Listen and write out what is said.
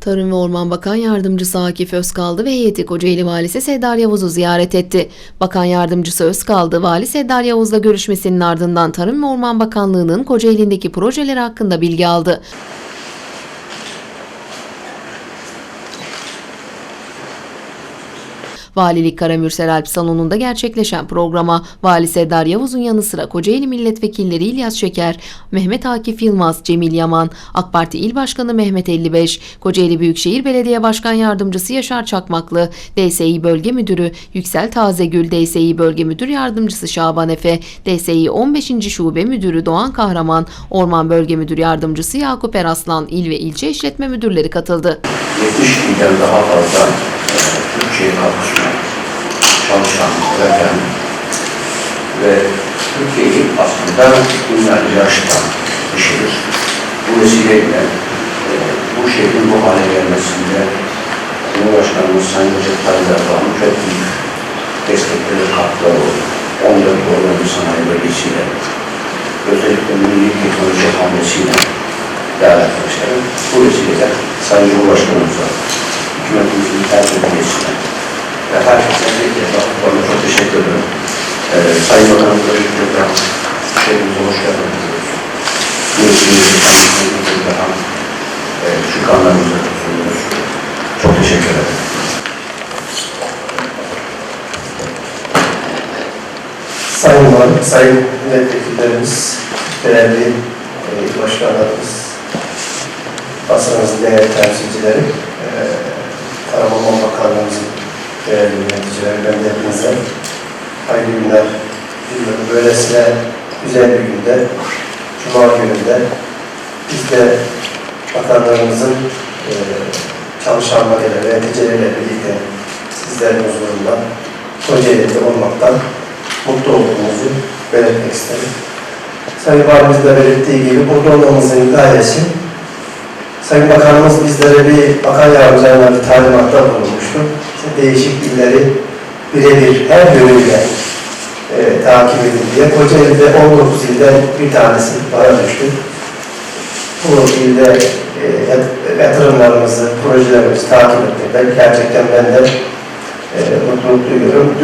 Tarım ve Orman Bakan Yardımcısı Akif Özkaldı ve heyeti Kocaeli Valisi Seddar Yavuz'u ziyaret etti. Bakan Yardımcısı Özkaldı, Vali Seddar Yavuz'la görüşmesinin ardından Tarım ve Orman Bakanlığı'nın Kocaeli'ndeki projeleri hakkında bilgi aldı. Valilik Karamürsel Alp Salonu'nda gerçekleşen programa Vali Seddar Yavuz'un yanı sıra Kocaeli Milletvekilleri İlyas Şeker, Mehmet Akif Yılmaz, Cemil Yaman, AK Parti İl Başkanı Mehmet 55, Kocaeli Büyükşehir Belediye Başkan Yardımcısı Yaşar Çakmaklı, DSİ Bölge Müdürü Yüksel Tazegül, DSİ Bölge Müdür Yardımcısı Şaban Efe, DSİ 15. Şube Müdürü Doğan Kahraman, Orman Bölge Müdür Yardımcısı Yakup Eraslan, İl ve İlçe İşletme Müdürleri katıldı. 70 binden daha fazla Türkçe'ye kalkışma çalışan veren ve Türkiye'yi aslında binlerce aşktan taşırır. Bu vesileyle e, bu şehrin bu hale gelmesinde Cumhurbaşkanımız Sayın Recep Tayyip Erdoğan'ın çok büyük destekleri katkıları oldu. 14 Ormanı Sanayi Bölgesi'yle özellikle milli teknoloji hamlesiyle değerli arkadaşlarım, bu vesileyle Sayın Cumhurbaşkanımıza, hükümetimizin her bölgesine ve herkese bir kez daha bu çok teşekkür ederim. Ee, Sayın Bakanımıza tekrar şehrimize hoş geldiniz diyoruz. Vesileyle kendisine bir daha e, şükranlarımızı sunuyoruz. Çok teşekkür ederim. Sayın Valim, Sayın Milletvekillerimiz, değerli e, başkanlarımız, basınımızın değerli temsilcileri, e, Tarım Orman Bakanlığımızın değerli yöneticileri, ben de hepinize hayırlı günler diliyorum. Böylesine güzel bir günde, Cuma gününde biz de bakanlarımızın e, çalışanlarıyla ve neticeleriyle birlikte sizlerin huzurunda Kocaeli'de olmaktan mutlu olduğumuzu belirtmek isterim. Sayın Valimiz de belirttiği gibi burada olmamızın gayesi Sayın Bakanımız bizlere bir bakan yardımcılarına bir talimatta bulunmuştu. İşte değişik illeri birebir her yönüyle e, takip edin diye. Kocaeli'de 19 ilden bir tanesi bana düştü. Bu ilde e, yat- yatırımlarımızı, projelerimizi takip etmekten gerçekten ben de e, mutluluk duyuyorum.